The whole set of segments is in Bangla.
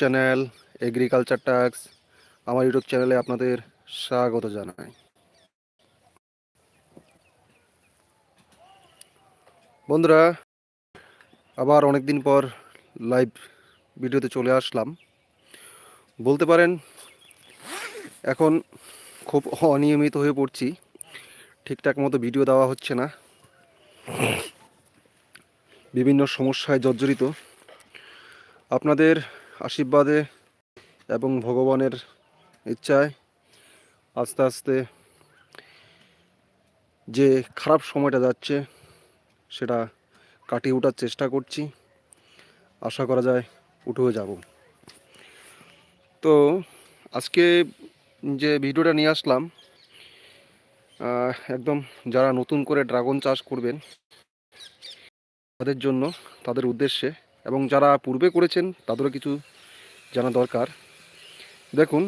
চ্যানেল, এগ্রিকালচার ট্যাক্স, আমার ইউটিউব চ্যানেলে আপনাদের স্বাগত জানাই। বন্ধুরা, আবার অনেক দিন পর লাইভ ভিডিওতে চলে আসলাম। বলতে পারেন, এখন খুব অনিয়মিত হয়ে পড়ছি। ঠিকঠাক মতো ভিডিও দেওয়া হচ্ছে না। বিভিন্ন সমস্যায় জর্জরিত। আপনাদের আশীর্বাদে এবং ভগবানের ইচ্ছায় আস্তে আস্তে যে খারাপ সময়টা যাচ্ছে, সেটা কাটিয়ে ওঠার চেষ্টা করছি। আশা করা যায় উঠেও যাব। তো আজকে যে ভিডিওটা নিয়ে আসলাম একদম যারা নতুন করে ড্রাগন চাষ করবেন, তাদের জন্য, তাদের উদ্দেশ্যে এবং যারা পূর্বে করেছেন, তাদেরও কিছু জানা দরকার। দেখুন,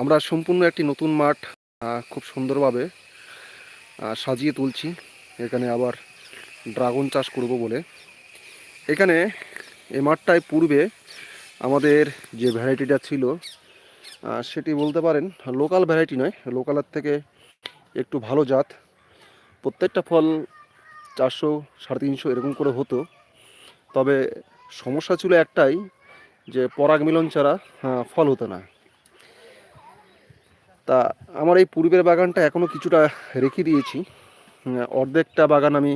আমরা সম্পূর্ণ একটি নতুন মাঠ খুব সুন্দরভাবে সাজিয়ে তুলছি। এখানে আবার ড্রাগন চাষ করব বলে। এখানে এই মাঠটায় পূর্বে আমাদের যে ভ্যারাইটিটা ছিল সেটি বলতে পারেন, লোকাল ভ্যারাইটি নয়, লোকালের থেকে একটু ভালো জাত। প্রত্যেকটা ফল চারশো, সাড়ে তিনশো এরকম করে হতো। তবে সমস্যা ছিল একটাই যে পরাগ মিলন ছাড়া ফল হতো না। তা আমার এই পূর্বের বাগানটা এখনও কিছুটা রেখে দিয়েছি। অর্ধেকটা বাগান আমি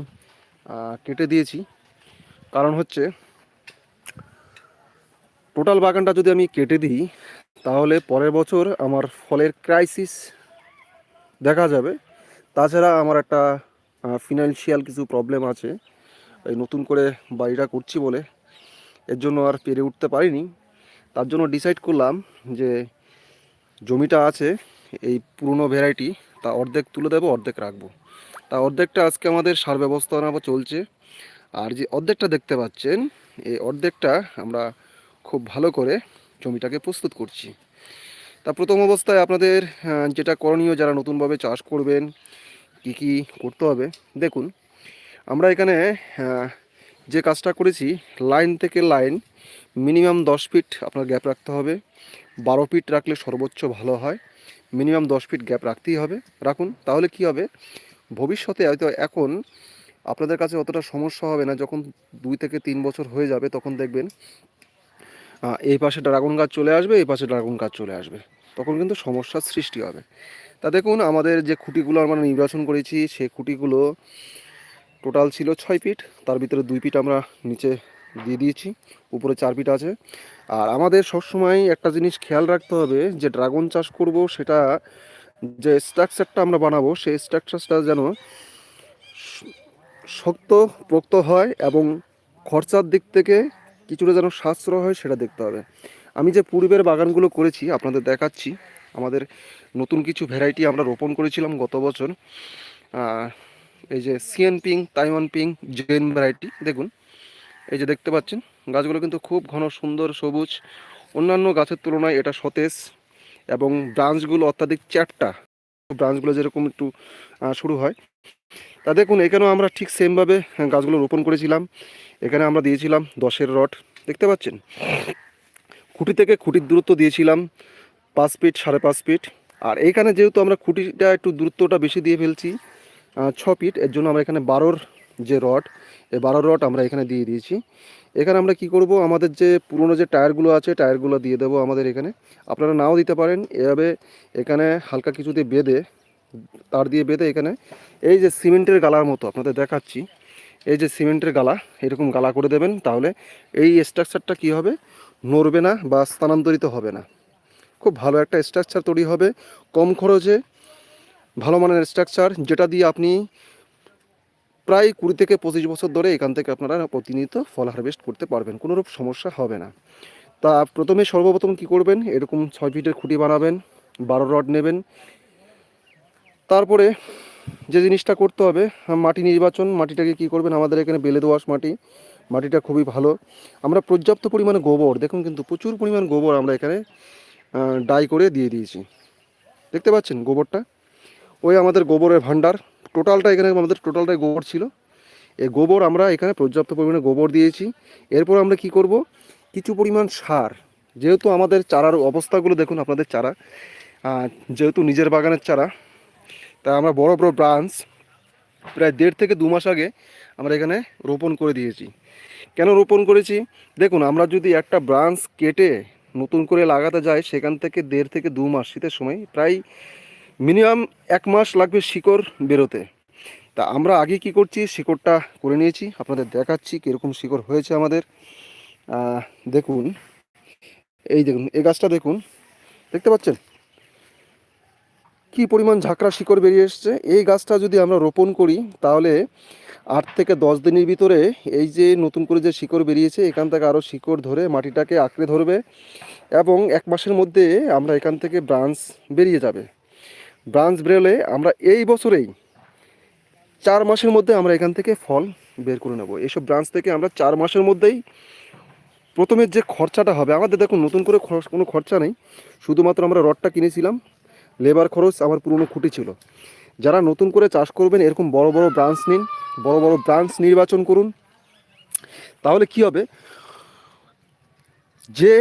কেটে দিয়েছি। কারণ হচ্ছে, টোটাল বাগানটা যদি আমি কেটে দিই, তাহলে পরের বছর আমার ফলের ক্রাইসিস দেখা যাবে। তাছাড়া আমার একটা ফিনান্সিয়াল কিছু প্রবলেম আছে। এই নতুন করে বাড়িটা করছি বলে। এর জন্য আর পেরে উঠতে পারিনি। তার জন্য ডিসাইড করলাম যে জমিটা আছে, এই পুরনো ভ্যারাইটি, তা অর্ধেক তুলে দেবো, অর্ধেক রাখব। তা অর্ধেকটা আজকে আমাদের সার ব্যবস্থাপনা চলছে। আর যে অর্ধেকটা দেখতে পাচ্ছেন, এই অর্ধেকটা আমরা খুব ভালো করে জমিটাকে প্রস্তুত করছি। তা প্রথম অবস্থায় আপনাদের যেটা করণীয় যারা নতুনভাবে চাষ করবেন, কি কি করতে হবে, দেখুন। আমরা এখানে যে কাজটা করেছি লাইন থেকে লাইন মিনিমাম দশ ফিট আপনার গ্যাপ রাখতে হবে। বারো ফিট রাখলে সর্বোচ্চ ভালো হয়। মিনিমাম দশ ফিট গ্যাপ রাখতেই হবে। রাখুন, তাহলে কি হবে? ভবিষ্যতে হয়তো এখন আপনাদের কাছে অতটা সমস্যা হবে না। যখন দুই থেকে তিন বছর হয়ে যাবে, তখন দেখবেন এই পাশে ড্রাগন গাছ চলে আসবে, এই পাশে ড্রাগন গাছ চলে আসবে। তখন কিন্তু সমস্যার সৃষ্টি হবে। তা দেখুন, আমাদের যে খুঁটিগুলো আমরা নির্বাচন করেছি সেই খুঁটিগুলো টোটাল ছিল ছয় ফিট তার ভিতরে দুই ফিট আমরা নিচে দিয়ে দিয়েছি, উপরে চার ফিট আছে। আর আমাদের সবসময় একটা জিনিস খেয়াল রাখতে হবে, যে ড্রাগন চাষ করব সেটা যে স্ট্রাকচারটা আমরা বানাবো, সেই স্ট্রাকচারটা যেন শক্ত পোক্ত হয় এবং খরচার দিক থেকে কিছুটা যেন সাশ্রয় হয় সেটা দেখতে হবে। আমি যে পূর্বের বাগানগুলো করেছি, আপনাদের দেখাচ্ছি, আমাদের নতুন কিছু ভ্যারাইটি আমরা রোপণ করেছিলাম গত বছর। এই যে CN pink, Taiwan pink, Zen variety, দেখুন। এই যে দেখতে পাচ্ছেন, গাছগুলো কিন্তু খুব ঘন, সুন্দর, সবুজ। অন্যান্য গাছের তুলনায় এটা সতেজ এবং ব্রাঞ্চগুলো অত্যাধিক চ্যাপটা ব্রাঞ্চগুলো যেরকম একটু শুরু হয়। তা দেখুন, এখানেও আমরা ঠিক সেমভাবে গাছগুলো রোপণ করেছিলাম। এখানে আমরা দিয়েছিলাম দশের রড, দেখতে পাচ্ছেন? খুঁটি থেকে খুঁটির দূরত্ব দিয়েছিলাম পাঁচ ফিট, সাড়ে পাঁচ ফিট। আর এইখানে যেহেতু আমরা খুঁটিটা একটু দূরত্বটা বেশি দিয়ে ফেলছি ছ ফিট এর জন্য আমরা এখানে বারোর যে রড, এই বারোর রড আমরা এখানে দিয়ে দিয়েছি। এখানে আমরা কি করব? আমাদের যে পুরনো যে টায়ারগুলো আছে, টায়ারগুলো দিয়ে দেবো আমাদের এখানে। আপনারা নাও দিতে পারেন, এভাবে এখানে হালকা কিছু দিয়ে বেঁধে, তার দিয়ে বেঁধে এখানে। এই যে সিমেন্টের গালার মতো আপনাদের দেখাচ্ছি। এই যে সিমেন্টের গালা, এরকম গালা করে দেবেন, তাহলে এই স্ট্রাকচারটা কি হবে? নড়বে না বা স্থানান্তরিত হবে না। খুব ভালো একটা স্ট্রাকচার তৈরি হবে। কম খরচে ভালো মানের স্ট্রাকচার যেটা দিয়ে আপনি প্রায় কুড়ি থেকে পঁচিশ বছর ধরে এখান থেকে আপনারা প্রতিনিয়ত ফল হারভেস্ট করতে পারবেন, কোনোরূপ সমস্যা হবে না। তা প্রথমে সর্বপ্রথম কি করবেন? এরকম ছয় ফিটের খুঁটি বানাবেন, বারো রড নেবেন। তারপরে যে জিনিসটা করতে হবে, মাটি নির্বাচন, মাটিটাকে কি করবেন? আমাদের এখানে বেলে দোয়াশ মাটি, মাটিটা খুবই ভালো। আমরা পর্যাপ্ত পরিমাণে গোবর, দেখুন কিন্তু প্রচুর পরিমাণ গোবর আমরা এখানে ডাই করে দিয়ে দিয়েছি। দেখতে পাচ্ছেন গোবরটা? ওই আমাদের গোবরের ভান্ডার টোটালটা এখানে আমাদের টোটালটাই গোবর ছিল। এই গোবর আমরা এখানে পর্যাপ্ত পরিমাণে গোবর দিয়েছি। এরপর আমরা কি করব? কিছু পরিমাণ সার। যেহেতু আমাদের চারার অবস্থাগুলো দেখুন আপনাদের চারা। যেহেতু নিজের বাগানের চারা তাই আমরা বড় বড় ব্রাঞ্চ, প্রায় দেড় থেকে দু মাস আগে আমরা এখানে রোপণ করে দিয়েছি। কেন রোপণ করেছি? দেখুন, আমরা যদি একটা ব্রাঞ্চ কেটে নতুন করে লাগাতে যাই, সেখান থেকে দেড় থেকে দু মাস শীতের সময়, প্রায় মিনিমাম এক মাস লাগবে শিকড় বেরোতে। তা আমরা আগে কি করছি? শিকড়টা করে নিয়েছি। আপনাদের দেখাচ্ছি কীরকম শিকড় হয়েছে আমাদের। দেখুন। এই দেখুন, এই গাছটা দেখুন। দেখতে পাচ্ছেন? কি পরিমাণ ঝাঁকড়া শিকড় বেরিয়ে এসছে। এই গাছটা যদি আমরা রোপণ করি, তাহলে আট থেকে দশ দিনের ভিতরে এই যে নতুন করে যে শিকড় বেরিয়েছে, এখান থেকে আরও শিকড় ধরে মাটিটাকে আঁকড়ে ধরবে এবং এক মাসের মধ্যে আমরা এখান থেকে ব্রাঞ্চ বেরিয়ে যাবে। ব্রাঞ্চ বেরোলে আমরা এই বছরেই চার মাসের মধ্যে আমরা এখান থেকে ফল বের করে নেব। এইসব ব্রাঞ্চ থেকে আমরা চার মাসের মধ্যেই প্রথমের যে খরচাটা হবে, আমাদের দেখুন নতুন করে খরচ, কোনো খরচা নেই। শুধুমাত্র আমরা রডটা কিনেছিলাম, লেবার খরচ আমার পুরনো খুঁটি ছিল। যারা নতুন করে চাষ করবেন, এরকম বড় বড় ব্রাঞ্চ নিন, বড় বড় ব্রাঞ্চ নির্বাচন করুন, তাহলে কি হবে? যে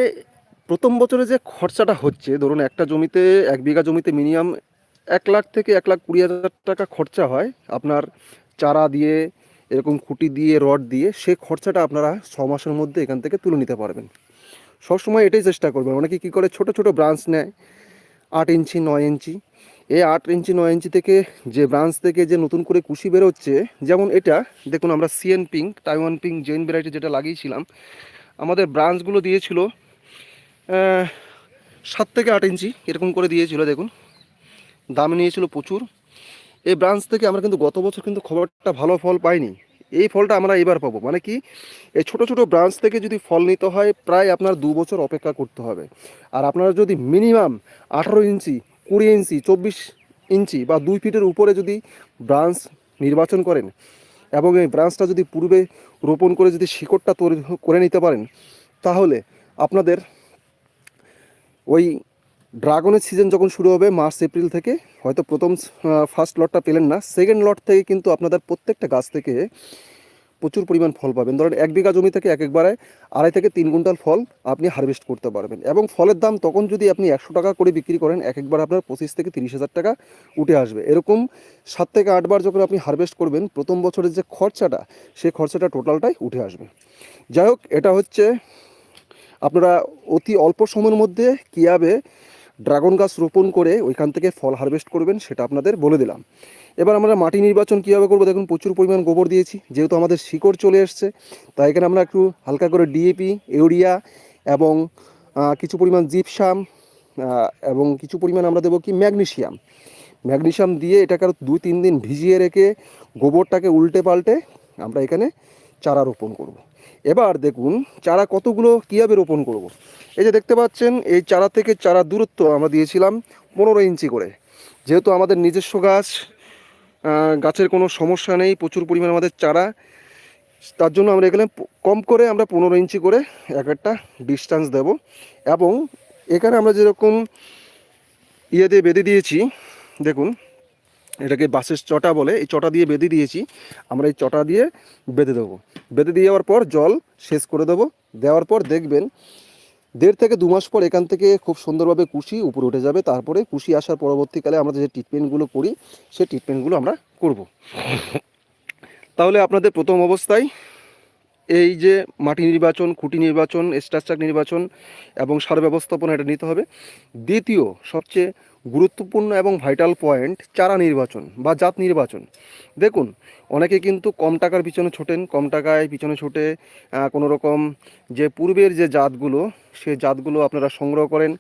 প্রথম বছরে যে খরচাটা হচ্ছে, ধরুন একটা জমিতে, এক বিঘা জমিতে মিনিমাম এক লাখ থেকে এক লাখ কুড়ি হাজার টাকা খরচা হয়। আপনার চারা দিয়ে, এরকম খুঁটি দিয়ে, রড দিয়ে, সে খরচাটা আপনারা ছ মাসের মধ্যে এখান থেকে তুলে নিতে পারবেন। সবসময় এটাই চেষ্টা করবেন। অনেকে কী করে? ছোট ছোট ব্রাঞ্চ নেয়, আট ইঞ্চি, নয় ইঞ্চি। এই আট ইঞ্চি, নয় ইঞ্চি থেকে যে ব্রাঞ্চ থেকে যে নতুন করে কুশি বেরোচ্ছে, যেমন এটা, দেখুন আমরা CN pink Taiwan pink Zen variety যেটা লাগিয়েছিলাম, আমাদের ব্রাঞ্চগুলো দিয়েছিল সাত থেকে আট ইঞ্চি, এরকম করে দিয়েছিল, দেখুন। দাম নিয়েছিল প্রচুর। এই ব্রাঞ্চ থেকে আমরা কিন্তু গত বছর কিন্তু খুব একটা ভালো ফল পাইনি। এই ফলটা আমরা এবার পাবো। মানে কি? এই ছোট ছোট ব্রাঞ্চ থেকে যদি ফল নিতে হয়, প্রায় আপনার দু বছর অপেক্ষা করতে হবে। আর আপনারা যদি মিনিমাম আঠারো ইঞ্চি, কুড়ি ইঞ্চি, চব্বিশ ইঞ্চি বা দুই ফিটের উপরে যদি ব্রাঞ্চ নির্বাচন করেন এবং এই ব্রাঞ্চটা যদি পূর্বে রোপণ করে যদি শিকড়টা তৈরি করে নিতে পারেন, তাহলে আপনাদের ওই ড্রাগনের সিজন যখন শুরু হবে মার্চ, এপ্রিল থেকে, হয়তো প্রথম ফার্স্ট লটটা পেলেন না সেকেন্ড লট থেকে কিন্তু আপনাদের প্রত্যেকটা গাছ থেকে প্রচুর পরিমাণ ফল পাবেন। ধরেন এক বিঘা জমি থেকে এক একবারে আড়াই থেকে তিন কুইন্টাল ফল আপনি হারভেস্ট করতে পারবেন। এবং ফলের দাম তখন যদি আপনি একশো টাকা করে বিক্রি করেন, এক একবার আপনার পঁচিশ থেকে তিরিশ হাজার টাকা উঠে আসবে। এরকম সাত থেকে আটবার যখন আপনি হারভেস্ট করবেন, প্রথম বছরের যে খরচাটা, সেই খরচাটা টোটালটাই উঠে আসবে। যাই হোক, এটা হচ্ছে আপনারা অতি অল্প সময়ের মধ্যে কীভাবে ড্রাগন গাছ রোপণ করে ওইখান থেকে ফল হারভেস্ট করবেন, সেটা আপনাদের বলে দিলাম। এবার আমরা মাটি নির্বাচন কীভাবে করব? দেখুন, প্রচুর পরিমাণ গোবর দিয়েছি, যেহেতু আমাদের শিকড় চলে এসছে, তাই এখানে আমরা একটু হালকা করে ডিএপি ইউরিয়া এবং কিছু পরিমাণ জিপসাম এবং কিছু পরিমাণ আমরা দেবো কি? ম্যাগনেশিয়াম ম্যাগনেশিয়াম দিয়ে এটাকে আরও দুই তিন দিন ভিজিয়ে রেখে গোবরটাকে উল্টে পাল্টে আমরা এখানে চারা রোপণ করব। এবার দেখুন, চারা কতগুলো কীভাবে রোপণ করব। এই যে দেখতে পাচ্ছেন, এই চারা থেকে চারা দূরত্ব আমরা দিয়েছিলাম পনেরো ইঞ্চি করে যেহেতু আমাদের নিজস্ব গাছ গাছের কোনো সমস্যা নেই, প্রচুর পরিমাণ আমাদের চারা, তার জন্য আমরা এখানে কম করে আমরা পনেরো ইঞ্চি করে এক একটা ডিস্টেন্স দেব এবং এখানে আমরা যেরকম ইয়ে দিয়ে বেঁধে দিয়েছি, দেখুন এটাকে বাঁশের চটা বলে, এই চটা দিয়ে বেঁধে দিয়েছি। আমরা এই চটা দিয়ে বেঁধে দেবো। বেঁধে দিয়ে যাওয়ার পর জল শেষ করে দেবো। দেওয়ার পর দেখবেন, দেড় থেকে দু মাস পর এখান থেকে খুব সুন্দরভাবে কুশি উপরে উঠে যাবে। তারপরে কুশি আসার পরবর্তীকালে আমরা যে ট্রিটমেন্টগুলো করি সেই ট্রিটমেন্টগুলো আমরা করব। তাহলে আপনাদের প্রথম অবস্থায় এই যে মাটি নির্বাচন, খুঁটি নির্বাচন স্ট্রাকচার নির্বাচন এবং সার ব্যবস্থাপনা এটা নিতে হবে। দ্বিতীয়, সবচেয়ে গুরুত্বপূর্ণ এবং ভাইটাল পয়েন্ট চারা নির্বাচন বা জাত নির্বাচন। দেখুন, অনেকে কিন্তু কম টাকার পিছনে ছোটেন, কম টাকায় পিছনে ছুটে কোনো রকম যে পূর্বের যে জাতগুলো, সে জাতগুলো আপনারা সংগ্রহ করেন,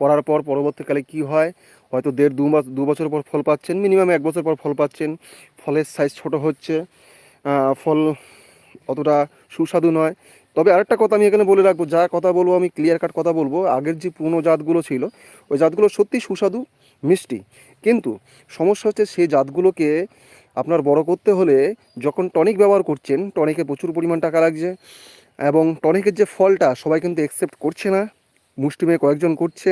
করার পর পরবর্তীকালে কি হয়? হয়তো দেড় দু মাস, দু বছর পর ফল পাচ্ছেন মিনিমাম এক বছর পর ফল পাচ্ছেন, ফলের সাইজ ছোট হচ্ছে ফল অতটা সুস্বাদু নয়। তবে আরেকটা কথা আমি এখানে বলে রাখব, যা কথা বলব আমি ক্লিয়ার কাট কথা বলব। আগের যে পুরনো জাতগুলো ছিল, ওই জাতগুলো সত্যি সুস্বাদু, মিষ্টি। কিন্তু সমস্যা হচ্ছে সেই জাতগুলোকে আপনার বড় করতে হলে যখন টনিক ব্যবহার করছেন টনিকে প্রচুর পরিমাণ টাকা লাগছে এবং টনিকের যে ফলটা সবাই কিন্তু অ্যাকসেপ্ট করছে না। মুষ্টিমেয় কয়েকজন করছে,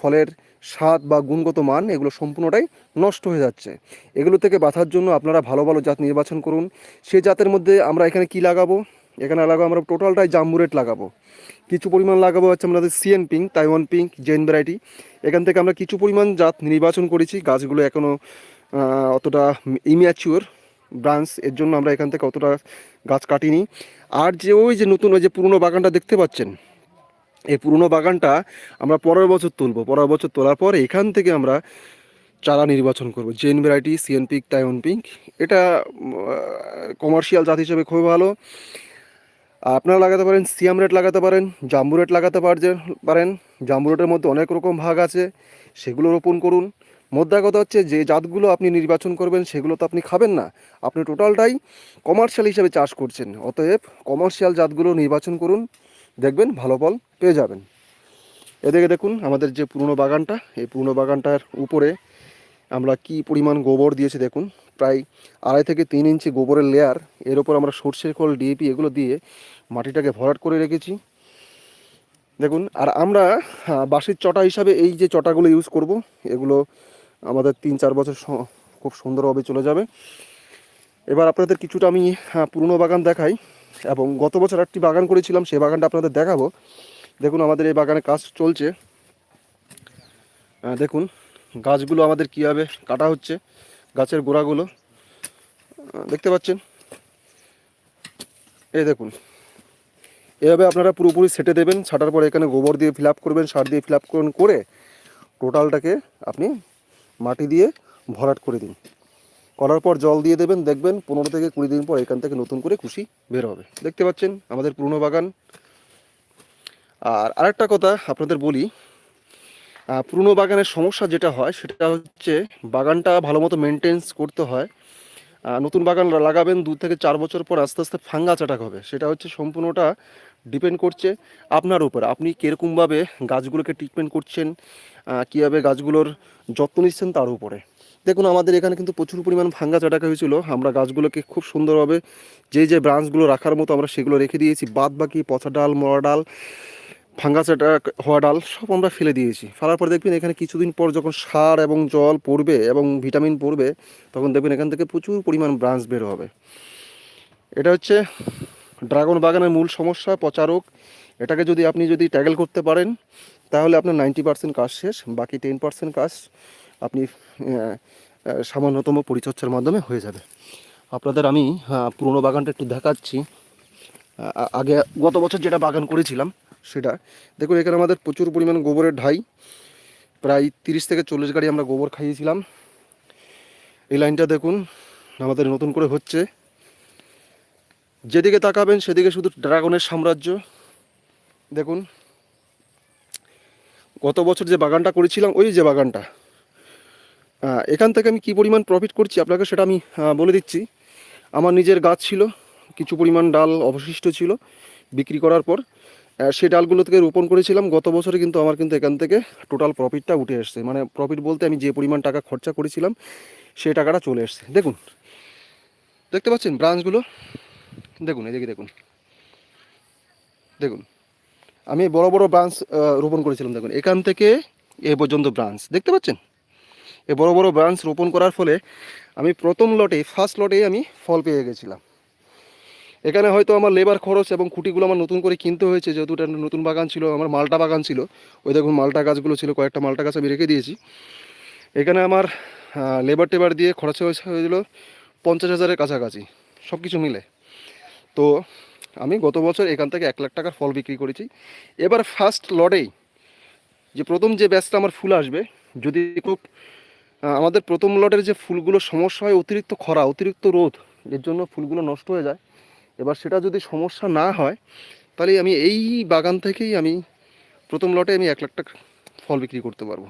ফলের স্বাদ বা গুণগত মান এগুলো সম্পূর্ণটাই নষ্ট হয়ে যাচ্ছে। এগুলো থেকে বাঁচার জন্য আপনারা ভালো ভালো জাত নির্বাচন করুন। সে জাতের মধ্যে আমরা এখানে কি লাগাবো? এখানে লাগাবো আমরা টোটালটাই জাম্বু রেট লাগাবো। কিছু পরিমাণ লাগাবো হচ্ছে আমাদের CN pink, Taiwan pink, Zen variety. এখান থেকে আমরা কিছু পরিমাণ জাত নির্বাচন করেছি। গাছগুলো এখনও অতটা ইম্যাচিওর ব্রাঞ্চ এর জন্য আমরা এখান থেকে অতটা গাছ কাটিনি। আর যে ওই যে নতুন ওই যে পুরনো বাগানটা দেখতে পাচ্ছেন এই পুরনো বাগানটা আমরা পরের বছর তুলবো। পরের বছর তোলার পর এখান থেকে আমরা চারা নির্বাচন করব। Zen variety, CN pink Taiwan pink. এটা কমার্শিয়াল জাত হিসেবে খুবই ভালো। আপনারা লাগাতে পারেন, সিয়াম রেট লাগাতে পারেন, জাম্বু রেট লাগাতে পারেন। জাম্বু রেটের মধ্যে অনেক রকম ভাগ আছে, সেগুলো রোপণ করুন। মোদ্দা কথা হচ্ছে, যে জাতগুলো আপনি নির্বাচন করবেন, সেগুলো তো আপনি খাবেন না। আপনি টোটালটাই কমার্শিয়াল হিসেবে চাষ করছেন। অতএব কমার্শিয়াল জাতগুলো নির্বাচন করুন। দেখবেন ভালো ফল পেয়ে যাবেন। এদিকে দেখুন আমাদের যে পুরনো বাগানটা, এই পুরনো বাগানটার উপরে আমরা কি পরিমাণ গোবর দিয়েছি দেখুন। প্রায় আড়াই থেকে তিন ইঞ্চি গোবরের লেয়ার এর ওপর আমরা সর্ষের খোল ডিএপি এগুলো দিয়ে মাটিটাকে ভরাট করে রেখেছি। দেখুন, আর আমরা বাঁশের চটা হিসাবে এই যে চটাগুলো ইউজ করব, এগুলো আমাদের তিন চার বছর খুব সুন্দরভাবে চলে যাবে। এবার আপনাদের কিছুটা আমি পুরনো বাগান দেখাই। এবং গত বছর একটি বাগান করেছিলাম, সেই বাগানটা আপনাদের দেখাবো। দেখুন, আমাদের এই বাগানে কাজ চলছে। দেখুন, গাছগুলো আমাদের কীভাবে কাটা হচ্ছে, গাছের গোড়াগুলো। দেখতে পাচ্ছেন? এই দেখুন, এভাবে আপনারা পুরোপুরি সেটে দেবেন, ছাটার পর এখানে গোবর দিয়ে ফিল করবেন, সার দিয়ে ফিল করে টোটালটাকে আপনি মাটি দিয়ে ভরাট করে দিন। করার পর জল দিয়ে দেবেন, দেখবেন পনেরো থেকে কুড়ি দিন পর এখান থেকে নতুন করে কুশি বের হবে। দেখতে পাচ্ছেন আমাদের পুরনো বাগান। আর আরেকটা কথা আপনাদের বলি পুরনো বাগানের সমস্যা যেটা হয়, সেটা হচ্ছে বাগানটা ভালো মতো মেনটেন্স করতে হয়। নতুন বাগান লাগাবেন দু থেকে চার বছর পর আস্তে আস্তে ফাঙ্গাস অ্যাটাক হবে। সেটা হচ্ছে সম্পূর্ণটা ডিপেন্ড করছে আপনার উপর। আপনি কীরকমভাবে গাছগুলোকে ট্রিটমেন্ট করছেন কীভাবে গাছগুলোর যত্ন নিচ্ছেন তার উপরে। দেখুন, আমাদের এখানে কিন্তু প্রচুর পরিমাণ ভাঙ্গা চাটাকা হয়েছিল। আমরা গাছগুলোকে খুব সুন্দরভাবে যে যে ব্রাঞ্চগুলো রাখার মতো আমরা সেগুলো রেখে দিয়েছি। বাদ বাকি পচা ডাল, মরা ডাল, ভাঙ্গা অ্যাটাক হওয়া ডাল সব আমরা ফেলে দিয়েছি। ফেলার পর দেখবেন, এখানে কিছুদিন পর যখন সার এবং জল পড়বে এবং ভিটামিন পড়বে, তখন দেখবেন এখান থেকে প্রচুর পরিমাণ ব্রাঞ্চ বের হবে। এটা হচ্ছে ড্রাগন বাগানের মূল সমস্যা পচারক এটাকে যদি আপনি যদি ট্যাগেল করতে পারেন, তাহলে আপনার নাইনটি পার্সেন্ট কাজ শেষ, বাকি টেন পার্সেন্ট কাজ আপনি সামান্যতম পরিচর্যার মাধ্যমে হয়ে যাবে। আপনাদের আমি পুরনো বাগানটা একটু দেখাচ্ছি। আগে গত বছর যেটা বাগান করেছিলাম, সেটা, দেখুন, এখানে আমাদের প্রচুর পরিমাণ গোবরের ঢাই। প্রায় তিরিশ থেকে চল্লিশ গাড়ি আমরা গোবর খাইয়েছিলাম। এই লাইনটা দেখুন, আমাদের নতুন করে হচ্ছে। যেদিকে তাকাবেন, সেদিকে শুধু ড্রাগনের সাম্রাজ্য। দেখুন, গত বছর যে বাগানটা করেছিলাম, ওই যে বাগানটা এখান থেকে আমি কি পরিমাণ প্রফিট করছি আপনাকে সেটা আমি বলে দিচ্ছি। আমার নিজের গাছ ছিল, কিছু পরিমাণ ডাল অবশিষ্ট ছিল বিক্রি করার পর সেই ডালগুলো থেকে রোপণ করেছিলাম। গত বছরে কিন্তু আমার কিন্তু এখান থেকে টোটাল প্রফিটটা উঠে এসছে। মানে প্রফিট বলতে আমি যে পরিমাণ টাকা খরচা করেছিলাম সেই টাকাটা চলে এসছে। দেখুন, দেখতে পাচ্ছেন ব্রাঞ্চগুলো দেখুন, এদিকে দেখুন। দেখুন, আমি বড় বড় ব্রাঞ্চ রোপণ করেছিলাম। দেখুন, এখান থেকে এ পর্যন্ত ব্রাঞ্চ দেখতে পাচ্ছেন? এই বড় বড় ব্রাঞ্চ রোপণ করার ফলে আমি প্রথম লটে ফার্স্ট লটেই আমি ফল পেয়ে গেছিলাম। এখানে হয়তো আমার লেবার খরচ এবং খুঁটিগুলো আমার নতুন করে কিনতে হয়েছে, যেহেতু এটা নতুন বাগান ছিল, আমার মালটা বাগান ছিল। ওই দেখুন মালটা গাছগুলো ছিল, কয়েকটা মালটা গাছ আমি রেখে দিয়েছি। এখানে আমার লেবার টেবার দিয়ে খরচ হয়েছে, হয়েছিল পঞ্চাশ হাজারের কাছাকাছি সব কিছু মিলে। তো আমি গত বছর এখান থেকে এক লাখ টাকার ফল বিক্রি করেছি। এবার ফার্স্ট লটেই যে প্রথম যে ব্যাচটা আমার ফুল আসবে, যদি খুব আমাদের প্রথম লটের যে ফুলগুলো সমস্যা হয়, অতিরিক্ত খরা, অতিরিক্ত রোদ, এর জন্য ফুলগুলো নষ্ট হয়ে যায়। এবার সেটা যদি সমস্যা না হয়, তাহলে আমি এই বাগান থেকেই আমি প্রথম লটে আমি এক লাখ টাকা ফল বিক্রি করতে পারব।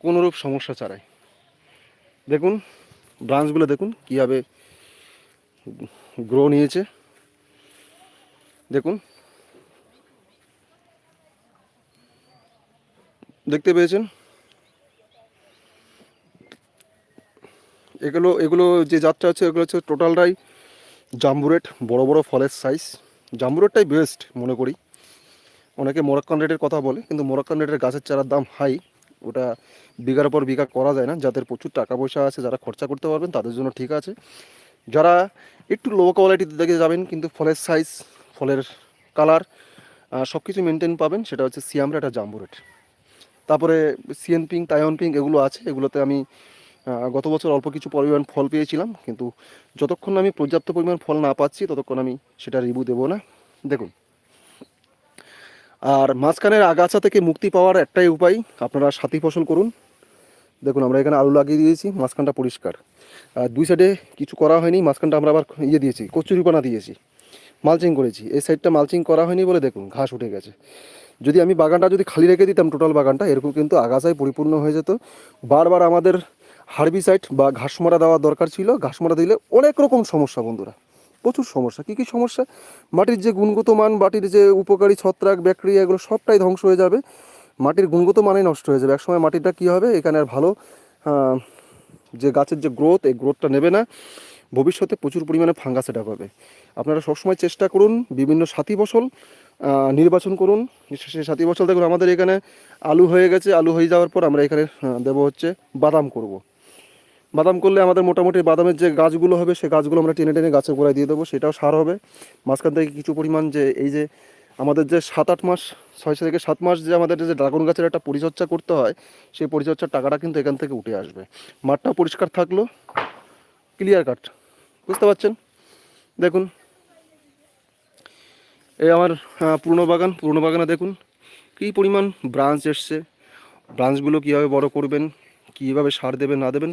কোনোরূপ সমস্যা ছাড়াই। দেখুন ব্রাঞ্চগুলো দেখুন, কীভাবে গ্রো নিয়েছে। দেখুন। দেখতে পেয়েছেন? এগুলো এগুলো যে জাতটা আছে, এগুলো হচ্ছে টোটালটাই জাম্বুরেট, বড় বড় ফলের সাইজ জাম্বুরেটটাই বেস্ট মনে করি। অনেকে মোরাক্কান রেটের কথা বলে, কিন্তু মোরাক্কান রেটের গাছের চারার দাম হাই ওটা বিঘার পর বিঘা করা যায় না। যাদের প্রচুর টাকা পয়সা আছে, যারা খরচা করতে পারবেন, তাদের জন্য ঠিক আছে। যারা একটু লো কোয়ালিটিতে দেখে যাবেন, কিন্তু ফলের সাইজ ফলের কালার সব কিছু মেনটেন পাবেন, সেটা হচ্ছে সিয়ামরা একটা জাম্বুরেট। তারপরে সিএন পিং তায়ন পিং এগুলো আছে। এগুলোতে আমি গত বছর অল্প কিছু পরিমাণ ফল পেয়েছিলাম, কিন্তু যতক্ষণ আমি পর্যাপ্ত পরিমাণ ফল না পাচ্ছি, ততক্ষণ আমি সেটা রিভিউ দেবো না। দেখুন, আর মাঝখানের আগাছা থেকে মুক্তি পাওয়ার একটাই উপায়, আপনারা সাথী ফসল করুন। দেখুন, আমরা এখানে আলু লাগিয়ে দিয়েছি, মাঝখানটা পরিষ্কার। আর দুই সাইডে কিছু করা হয়নি, মাঝখানটা আমরা আবার ইয়ে দিয়েছি, কচুরিপানা দিয়েছি মালচিং করেছি। এই সাইডটা মালচিং করা হয়নি বলে দেখুন, ঘাস উঠে গেছে। যদি আমি বাগানটা যদি খালি রেখে দিতাম টোটাল বাগানটা, এরকম কিন্তু আগাছায় পরিপূর্ণ হয়ে যেত। বারবার আমাদের হার্বিসাইড বা ঘাসমরা দেওয়া দরকার ছিল। ঘাসমরা দিলে অনেক রকম সমস্যা বন্ধুরা, প্রচুর সমস্যা। কী কী সমস্যা? মাটির যে গুণগত মান, মাটির যে উপকারী ছত্রাক, ব্যাকটেরিয়া, এগুলো সবটাই ধ্বংস হয়ে যাবে। মাটির গুণগত মানেই নষ্ট হয়ে যাবে। একসময় মাটিটা কী হবে? এখানে আর ভালো যে গাছের যে গ্রোথ, এই গ্রোথটা নেবে না। ভবিষ্যতে প্রচুর পরিমাণে ফাঙ্গাস এটা পাবে আপনারা সবসময় চেষ্টা করুন, বিভিন্ন সাথী ফসল নির্বাচন করুন। সেই সাথী ফসল, দেখুন, আমাদের এখানে আলু হয়ে গেছে। আলু হয়ে যাওয়ার পর আমরা এখানে দেবো হচ্ছে বাদাম করব। বাদাম করলে আমাদের মোটামুটি বাদামের যে গাছগুলো হবে, সে গাছগুলো আমরা টেনে টেনে গাছের গোড়ায় দিয়ে দেবো, সেটাও সার হবে। মাঝখান থেকে কিছু পরিমাণ যে এই যে আমাদের যে সাত আট মাস, ছয় থেকে সাত মাস যে আমাদের যে ড্রাগন গাছের একটা পরিচর্যা করতে হয়, সেই পরিচর্যার টাকাটা কিন্তু এখান থেকে উঠে আসবে। মাঠটা পরিষ্কার থাকল ক্লিয়ার কাট বুঝতে পারছেন? দেখুন, এই আমার পুরনো বাগান, পুরনো বাগানে দেখুন, কী পরিমাণ ব্রাঞ্চ এসছে। ব্রাঞ্চগুলো কীভাবে বড় করবেন, কীভাবে সার দেবেন, না দেবেন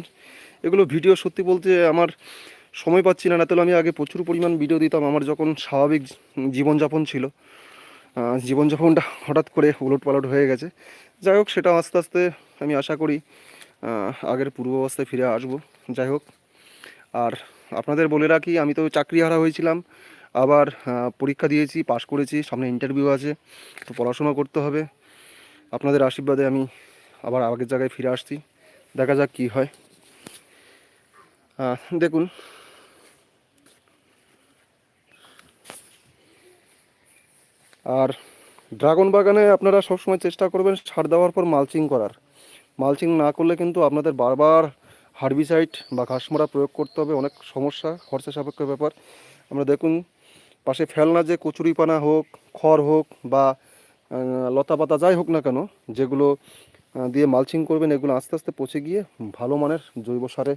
এগুলো ভিডিও সত্যি বলতে আমার সময় পাচ্ছি না না তাহলে আমি আগে প্রচুর পরিমাণ ভিডিও দিতাম। আমার যখন স্বাভাবিক জীবনযাপন ছিল জীবনযাপনটা হঠাৎ করে উলট পালট হয়ে গেছে। যাই হোক, সেটা আস্তে আস্তে আমি আশা করি আগের পূর্ব অবস্থায় ফিরে আসব। যাই হোক, আর আপনাদের বলে রাখি, আমি তো চাকরিহারা হয়েছিলাম, আবার পরীক্ষা দিয়েছি, পাশ করেছি, সামনে ইন্টারভিউ আছে, তো পড়াশোনা করতে হবে। আপনাদের আশীর্বাদে আমি আবার আগের জায়গায় ফিরে আসছি। দেখা যাক কি হয়। দেখুন। আর ড্রাগন বাগানে আপনারা সবসময় চেষ্টা করবেন সার দেওয়ার পর মালচিং করার। মালচিং না করলে কিন্তু আপনাদের বারবার হার্বিসাইড বা ঘাসমরা প্রয়োগ করতে হবে। অনেক সমস্যা, খরচা সাপেক্ষ ব্যাপার। আমরা দেখুন, পাশে ফেলনা যে কচুরিপানা হোক, খড় হোক বা লতা পাতা যাই হোক না কেন, যেগুলো দিয়ে মালচিং করবেন, এগুলো আস্তে আস্তে পচে গিয়ে ভালো মানের জৈব সারে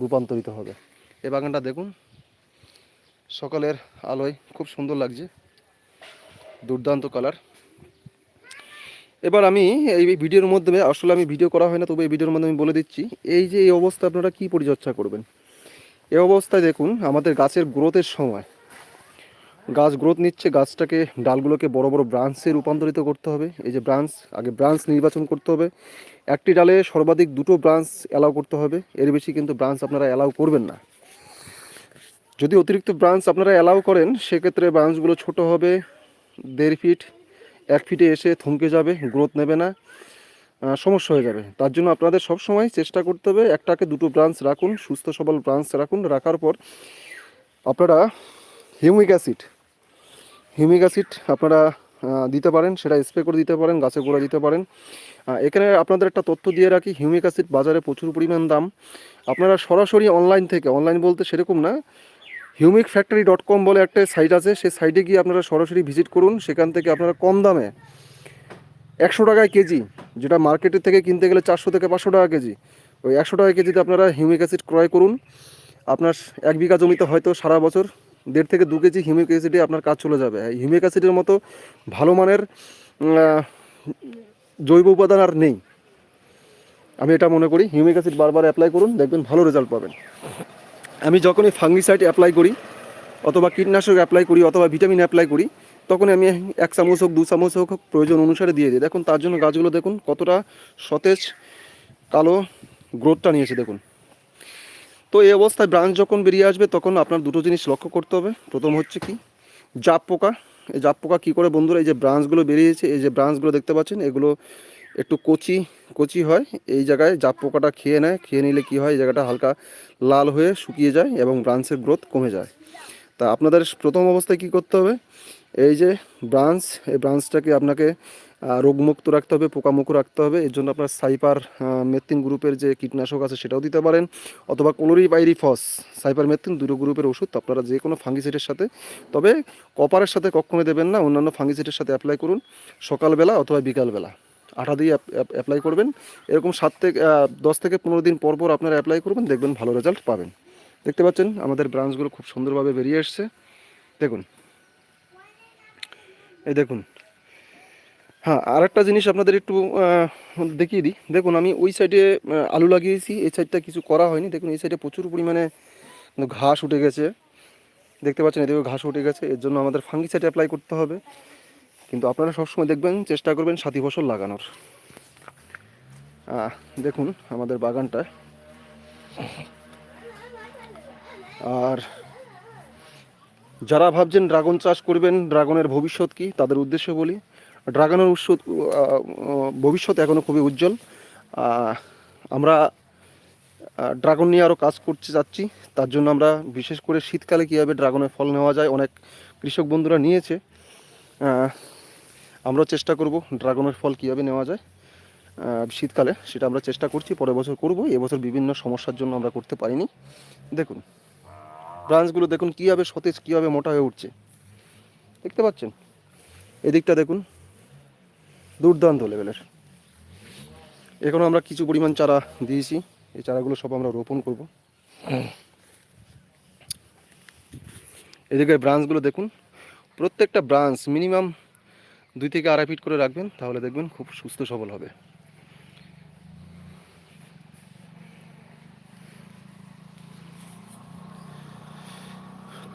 রূপান্তরিত হবে। এই বাগানটা দেখুন, সকালের আলোয় খুব সুন্দর লাগছে, দুর্দান্ত কালার এবার আমি এই ভিডিওর মধ্যে আসলে আমি ভিডিও করা হয় না, তবে এই ভিডিওর মধ্যে আমি বলে দিচ্ছি, এই যে এই অবস্থা আপনারা কি পরিচর্যা করবেন? এই অবস্থায় দেখুন, আমাদের গাছের গ্রোথের সময় গাছ গ্রোথ নিচ্ছে, গাছটাকে, ডালগুলোকে বড় বড় ব্রাঞ্চে রূপান্তরিত করতে হবে। এই যে ব্রাঞ্চ আগে ব্রাঞ্চ নির্বাচন করতে হবে। একটি ডালে সর্বাধিক দুটো ব্রাঞ্চ অ্যালাউ করতে হবে। এর বেশি কিন্তু ব্রাঞ্চ আপনারা অ্যালাউ করবেন না। যদি অতিরিক্ত ব্রাঞ্চ আপনারা অ্যালাউ করেন, সেক্ষেত্রে ব্রাঞ্চগুলো ছোট হবে, দেড় ফিট এক ফিটে এসে থমকে যাবে গ্রোথ নেবে না সমস্যা হয়ে যাবে। তার জন্য আপনাদের সব সময় চেষ্টা করতে হবে, একটাকে দুটো ব্রাঞ্চ রাখুন, সুস্থ সবল ব্রাঞ্চ রাখুন। রাখার পর আপনারা হিউমিক অ্যাসিড হিউমিক অ্যাসিড আপনারা দিতে পারেন, সেটা স্প্রে করে দিতে পারেন, গাছে গোড়া দিতে পারেন। এখানে আপনাদের একটা তথ্য দিয়ে রাখি, হিউমিক অ্যাসিড বাজারে প্রচুর পরিমাণ দাম। আপনারা সরাসরি অনলাইন থেকে অনলাইন বলতে সেরকম না হিউমিক ফ্যাক্টরি ডট কম বলে একটা সাইট আছে, সেই সাইটে গিয়ে আপনারা সরাসরি ভিজিট করুন, সেখান থেকে আপনারা কম দামে একশো টাকায় কেজি, যেটা মার্কেটের থেকে কিনতে গেলে চারশো থেকে পাঁচশো টাকা কেজি, ওই একশো টাকা কেজিতে আপনারা হিউমিক অ্যাসিড ক্রয় করুন। আপনার এক বিঘা জমিতে হয়তো সারা বছর দেড় থেকে দু কেজি হিউমিক অ্যাসিডে আপনার কাজ চলে যাবে। হিউমিক অ্যাসিডের মতো ভালো মানের জৈব উপাদান আর নেই। আমি এটা মনে করি হিউমিক অ্যাসিড বারবার অ্যাপ্লাই করুন, দেখবেন ভালো রেজাল্ট পাবেন। আমি যখনই ফাঙ্গিসাইড অ্যাপ্লাই করি, অথবা কীটনাশক অ্যাপ্লাই করি, অথবা ভিটামিন অ্যাপ্লাই করি তখন আমি এক চামচ হোক, দু চামচ হোক প্রয়োজন অনুসারে দিয়ে দিই। দেখুন, তার জন্য গাছগুলো দেখুন, কতটা সতেজ, কালো গ্রোথটা নিয়েছে, দেখুন। তো এই অবস্থায় ব্রাঞ্চ যখন বেরিয়ে আসবে, তখন আপনার দুটো জিনিস লক্ষ্য করতে হবে। প্রথম হচ্ছে কি, জাপ পোকা। এই জাপ পোকা কী করে বন্ধুরা, এই যে ব্রাঞ্চগুলো বেরিয়েছে, এই যে ব্রাঞ্চগুলো দেখতে পাচ্ছেন, এগুলো একটু কচি কচি হয়। এই জায়গায় জাপ পোকাটা খেয়ে নেয়, খেয়ে নিলে কি হয়, এই জায়গাটা হালকা লাল হয়ে শুকিয়ে যায় এবং ব্রাঞ্চের গ্রোথ কমে যায়। তা আপনাদের প্রথম অবস্থায় কি করতে হবে এই যে ব্রাঞ্চ, এই ব্রাঞ্চটাকে আপনাকে রোগমুক্ত রাখতে হবে, পোকামুক্ত রাখতে হবে। এর জন্য আপনার সাইপার মেথিন গ্রুপের যে কীটনাশক আছে সেটাও দিতে পারেন। অথবা ক্লোরিপাইরিফস সাইপার মেথিন দুটো গ্রুপের ওষুধ আপনারা যে কোনো ফাঙ্গিসাইডের সাথে। তবে কপারের সাথে কখনোই দেবেন না, অন্যান্য ফাঙ্গিসাইডের সাথে অ্যাপ্লাই করুন। সকালবেলা অথবা বিকালবেলা। আঠা দিয়ে অ্যাপ্লাই করবেন। এরকম সাত থেকে দশ থেকে পনেরো দিন পর পর আপনারা অ্যাপ্লাই করবেন, দেখবেন ভালো রেজাল্ট পাবেন। দেখতে পাচ্ছেন, আমাদের ব্রাঞ্চগুলো খুব সুন্দরভাবে বেরিয়ে এসছে। দেখুন। এই দেখুন। হ্যাঁ আর একটা জিনিস আপনাদের একটু দেখিয়ে দিই। দেখুন, আমি ওই সাইডে আলু লাগিয়েছি। এই সাইডটা কিছু করা হয়নি। দেখুন, এই সাইডে প্রচুর পরিমাণে ঘাস উঠে গেছে। দেখতে পাচ্ছেন এদিকে ঘাস উঠে গেছে। এর জন্য আমাদের ফাঙ্গিসাইড অ্যাপ্লাই করতে হবে। কিন্তু আপনারা সবসময় দেখবেন, চেষ্টা করবেন সাথী ফসল লাগানোর। দেখুন, আমাদের বাগানটা আর যারা ভাবছেন ড্রাগন চাষ করবেন ড্রাগনের ভবিষ্যৎ কি তাদের উদ্দেশ্যে বলি ড্রাগনের উৎস ভবিষ্যৎ এখনও খুবই উজ্জ্বল। আমরা ড্রাগন নিয়ে আরও কাজ করতে যাচ্ছি তার জন্য আমরা বিশেষ করে শীতকালে কীভাবে ড্রাগনের ফল নেওয়া যায় অনেক কৃষক বন্ধুরা নিয়েছে। আহ, আমরাও চেষ্টা করব ড্রাগনের ফল কীভাবে নেওয়া যায় শীতকালে সেটা আমরা চেষ্টা করছি পরের বছর করব এবছর বিভিন্ন সমস্যার জন্য আমরা করতে পারিনি। দেখুন ব্রাঞ্চগুলো দেখুন, কীভাবে সতেজ, কীভাবে মোটা হয়ে উঠছে। দেখতে পাচ্ছেন? এদিকটা দেখুন, দুর্দান্ত লেভেলের এখনও আমরা কিছু পরিমাণ চারা দিয়েছি। এই চারাগুলো সব আমরা রোপণ করব। এদিকে ব্রাঞ্চগুলো দেখুন, প্রত্যেকটা ব্রাঞ্চ মিনিমাম দুই থেকে আড়াই ফিট করে রাখবেন, তাহলে দেখবেন খুব সুস্থ সবল হবে।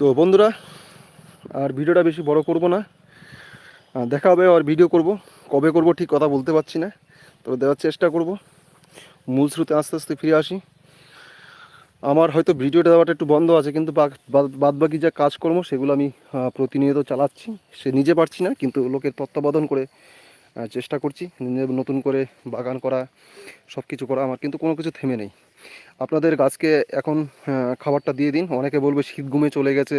তো বন্ধুরা, আর ভিডিওটা বেশি বড় করব না। দেখা হবে আর ভিডিও করব। কবে করব ঠিক কথা বলতে পারছি না, তবে দেওয়ার চেষ্টা করব। মূল স্রোতে আস্তে আস্তে ফিরে আসি। আমার হয়তো ভিডিওটা দেওয়াটা একটু বন্ধ আছে, কিন্তু বাদ বাকি যা কাজকর্ম, সেগুলো আমি প্রতিনিয়ত চালাচ্ছি। সে নিজে পারছি না, কিন্তু লোকের তত্ত্বাবধান করে চেষ্টা করছি। নতুন করে বাগান করা সব কিছু করা, আমার কিন্তু কোনো কিছু থেমে নেই। আপনাদের গাছকে এখন খাবারটা দিয়ে দিন। অনেকে বলবে শীত ঘুমে চলে গেছে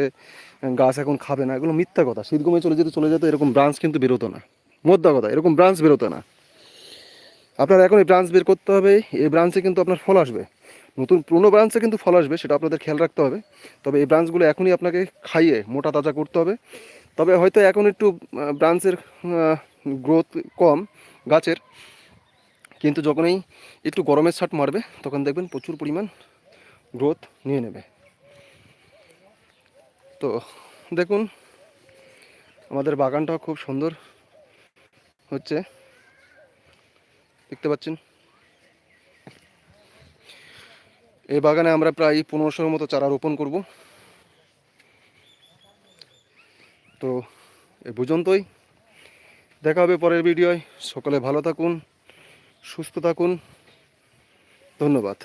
গাছ এখন খাবে না। এগুলো মিথ্যা কথা। শীত ঘুমে চলে যেতে, চলে যেত এরকম ব্রাঞ্চ কিন্তু বেরোতো না। মোদ্দা কথা, এরকম ব্রাঞ্চ বেরোতো না। আপনার এখন এই ব্রাঞ্চ বের করতে হবে। এই ব্রাঞ্চে কিন্তু আপনার ফল আসবে। নতুন পুরনো ব্রাঞ্চে কিন্তু ফল আসবে, সেটা আপনাদের খেয়াল রাখতে হবে। তবে এই ব্রাঞ্চগুলো এখনই আপনাকে খাইয়ে, মোটা তাজা করতে হবে। তবে হয়তো এখন একটু ব্রাঞ্চের গ্রোথ কম গাছের। কিন্তু যখনই একটু গরমের ছাট মারবে, তখন দেখবেন প্রচুর পরিমাণ গ্রোথ নিয়ে নেবে। তো দেখুন, আমাদের বাগানটাও খুব সুন্দর হচ্ছে। দেখতে পাচ্ছেন? এই বাগানে আমরা প্রায় পনেরোশোর মতো চারা রোপণ করব। তো এ পর্যন্তই। দেখা হবে পরের ভিডিওয়। সকলে ভালো থাকুন। সুস্থ থাকুন। ধন্যবাদ।